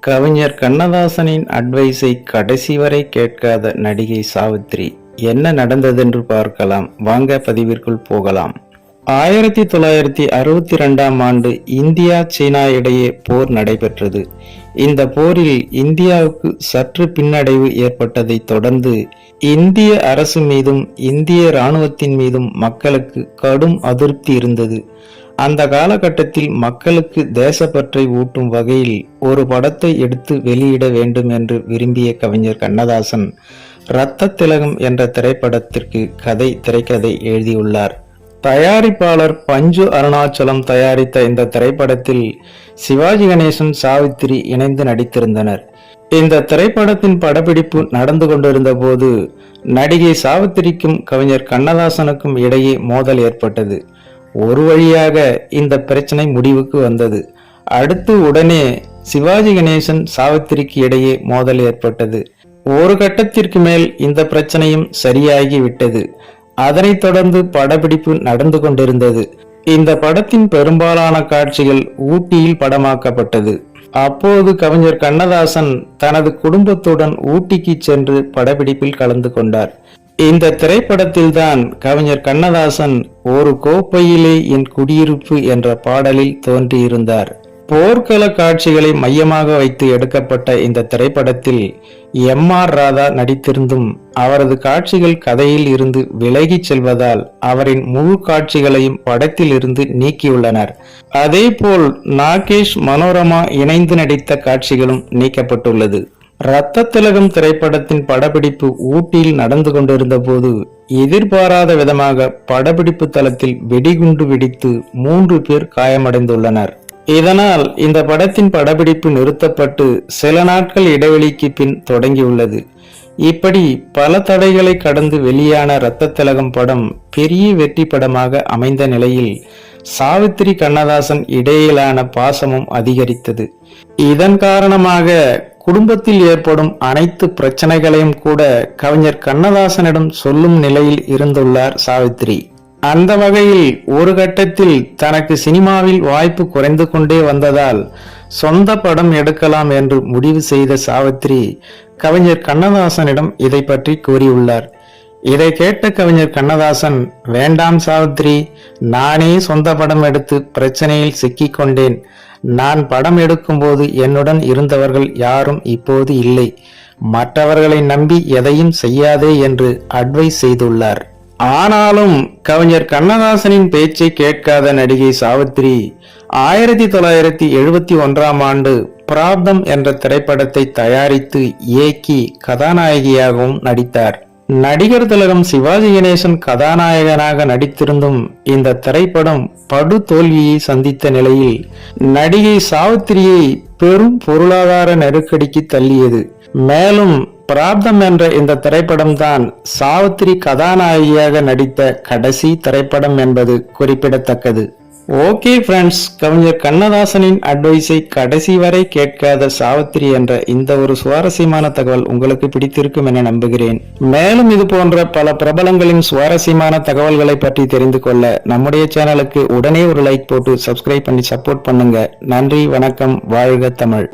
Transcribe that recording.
கவிஞர் கண்ணதாசனின் அட்வைஸை கடைசி வரை கேட்காத நடிகை சாவித்ரி. என்ன நடந்ததென்று பார்க்கலாம். வாங்க பதிவிற்குள் போகலாம். ஆயிரத்தி தொள்ளாயிரத்தி அறுபத்தி ரெண்டாம் ஆண்டு இந்தியா சீனா இடையே போர் நடைபெற்றது. இந்த போரில் இந்தியாவுக்கு சற்று பின்னடைவு ஏற்பட்டதை தொடர்ந்து இந்திய அரசு மீதும் இந்திய இராணுவத்தின் மீதும் மக்களுக்கு கடும் அதிருப்தி இருந்தது. அந்த காலகட்டத்தில் மக்களுக்கு தேசப்பற்றை ஊட்டும் வகையில் ஒரு படத்தை எடுத்து வெளியிட வேண்டும் என்று விரும்பிய கவிஞர் கண்ணதாசன் இரத்த திலகம் என்ற திரைப்படத்திற்கு கதை திரைக்கதை எழுதியுள்ளார். தயாரிப்பாளர் பஞ்சு அருணாச்சலம் தயாரித்த இந்த திரைப்படத்தில் சிவாஜி கணேசன் சாவித்திரி இணைந்து நடித்திருந்தனர். இந்த திரைப்படத்தின் படப்பிடிப்பு நடந்து கொண்டிருந்த போது நடிகை சாவித்திரிக்கும் கவிஞர் கண்ணதாசனுக்கும் இடையே மோதல் ஏற்பட்டது. ஒரு வழியாக இந்த பிரச்சனை முடிவுக்கு வந்தது. அடுத்து உடனே சிவாஜி கணேசன் சாவித்திரிக்கு இடையே மோதல் ஏற்பட்டது. ஒரு கட்டத்திற்கு மேல் இந்த பிரச்சனையும் சரியாகி விட்டது. அதனைத் தொடர்ந்து படப்பிடிப்பு நடந்து கொண்டிருந்தது. இந்த படத்தின் பெரும்பாலான காட்சிகள் ஊட்டியில் படமாக்கப்பட்டது. அப்போது கவிஞர் கண்ணதாசன் தனது குடும்பத்துடன் ஊட்டிக்கு சென்று படப்பிடிப்பில் கலந்து கொண்டார். இந்த திரைப்படத்தில்தான் கவிஞர் கண்ணதாசன் ஒரு கோப்பையிலே என் குடியிருப்பு என்ற பாடலில் தோன்றியிருந்தார். போர்க்கள காட்சிகளை மையமாக வைத்து எடுக்கப்பட்ட இந்த திரைப்படத்தில் எம் ஆர் ராதா நடித்திருந்தும் அவரது காட்சிகள் கதையில் இருந்து விலகிச் செல்வதால் அவரின் முழு காட்சிகளையும் படத்தில் இருந்து நீக்கியுள்ளனர். அதேபோல் நாகேஷ் மனோரமா இணைந்து நடித்த காட்சிகளும் நீக்கப்பட்டுள்ளது. இரத்த திலகம் திரைப்படத்தின் படப்பிடிப்பு ஊட்டியில் நடந்து கொண்டிருந்த போது எதிர்பாராத விதமாக படப்பிடிப்பு தளத்தில் வெடிகுண்டு வெடித்து மூன்று பேர் காயமடைந்துள்ளனர். இதனால் இந்த படத்தின் படப்பிடிப்பு நிறுத்தப்பட்டு சில நாட்கள் இடைவெளிக்கு பின் தொடங்கியுள்ளது. இப்படி பல தடைகளை கடந்து வெளியான இரத்த திலகம் படம் பெரிய வெற்றி படமாக அமைந்த நிலையில் சாவித்திரி கண்ணதாசன் இடையிலான பாசமும் அதிகரித்தது. இதன் காரணமாக குடும்பத்தில் ஏற்படும் அனைத்து பிரச்சனைகளையும் கூட கவிஞர் கண்ணதாசனிடம் சொல்லும் நிலையில் இருந்துள்ளார் சாவித்திரி. அந்த வகையில் ஒரு கட்டத்தில் தனக்கு சினிமாவில் வாய்ப்பு குறைந்து கொண்டே வந்ததால் சொந்த படம் எடுக்கலாம் என்று முடிவு செய்த சாவித்ரி கவிஞர் கண்ணதாசனிடம் இதை பற்றி கூறியுள்ளார். இதை கேட்ட கவிஞர் கண்ணதாசன் வேண்டாம் சாவித்ரி நானே சொந்த படம் எடுத்து பிரச்சனையில் சிக்கிக் கொண்டேன். நான் படம் எடுக்கும்போது என்னுடன் இருந்தவர்கள் யாரும் இப்போது இல்லை. மற்றவர்களை நம்பி எதையும் செய்யாதே என்று அட்வைஸ் செய்துள்ளார். ஆனாலும் கவிஞர் கண்ணதாசனின் பேச்சை கேட்காத நடிகை சாவித்ரி ஆயிரத்தி தொள்ளாயிரத்தி எழுபத்தி ஒன்றாம் ஆண்டு பிராப்தம் என்ற திரைப்படத்தை தயாரித்து இயக்கி கதாநாயகியாகவும் நடித்தார். நடிகர் திலகம் சிவாஜி கணேசன் கதாநாயகனாக நடித்திருந்தும் இந்த திரைப்படம் படு தோல்வியை சந்தித்த நிலையில் நடிகை சாவித்திரியை பெரும் பொருளாதார நெருக்கடிக்கு தள்ளியது. மேலும் பிராப்தம் என்ற இந்த திரைப்படம் தான் சாவித்திரி கதாநாயகியாக நடித்த கடைசி திரைப்படம் என்பது குறிப்பிடத்தக்கது. ஓகே ஃப்ரெண்ட்ஸ் கவிஞர் கண்ணதாசனின் அட்வைஸை கடைசி வரை கேட்காத சாவித்திரி என்ற இந்த ஒரு சுவாரஸ்யமான தகவல் உங்களுக்கு பிடித்திருக்கும் என நம்புகிறேன். மேலும் இது போன்ற பல பிரபலங்களின் சுவாரஸ்யமான தகவல்களை பற்றி தெரிந்து கொள்ள நம்முடைய சேனலுக்கு உடனே ஒரு லைக் போட்டு சப்ஸ்கிரைப் பண்ணி சப்போர்ட் பண்ணுங்க. நன்றி வணக்கம் வாழ்க தமிழ்.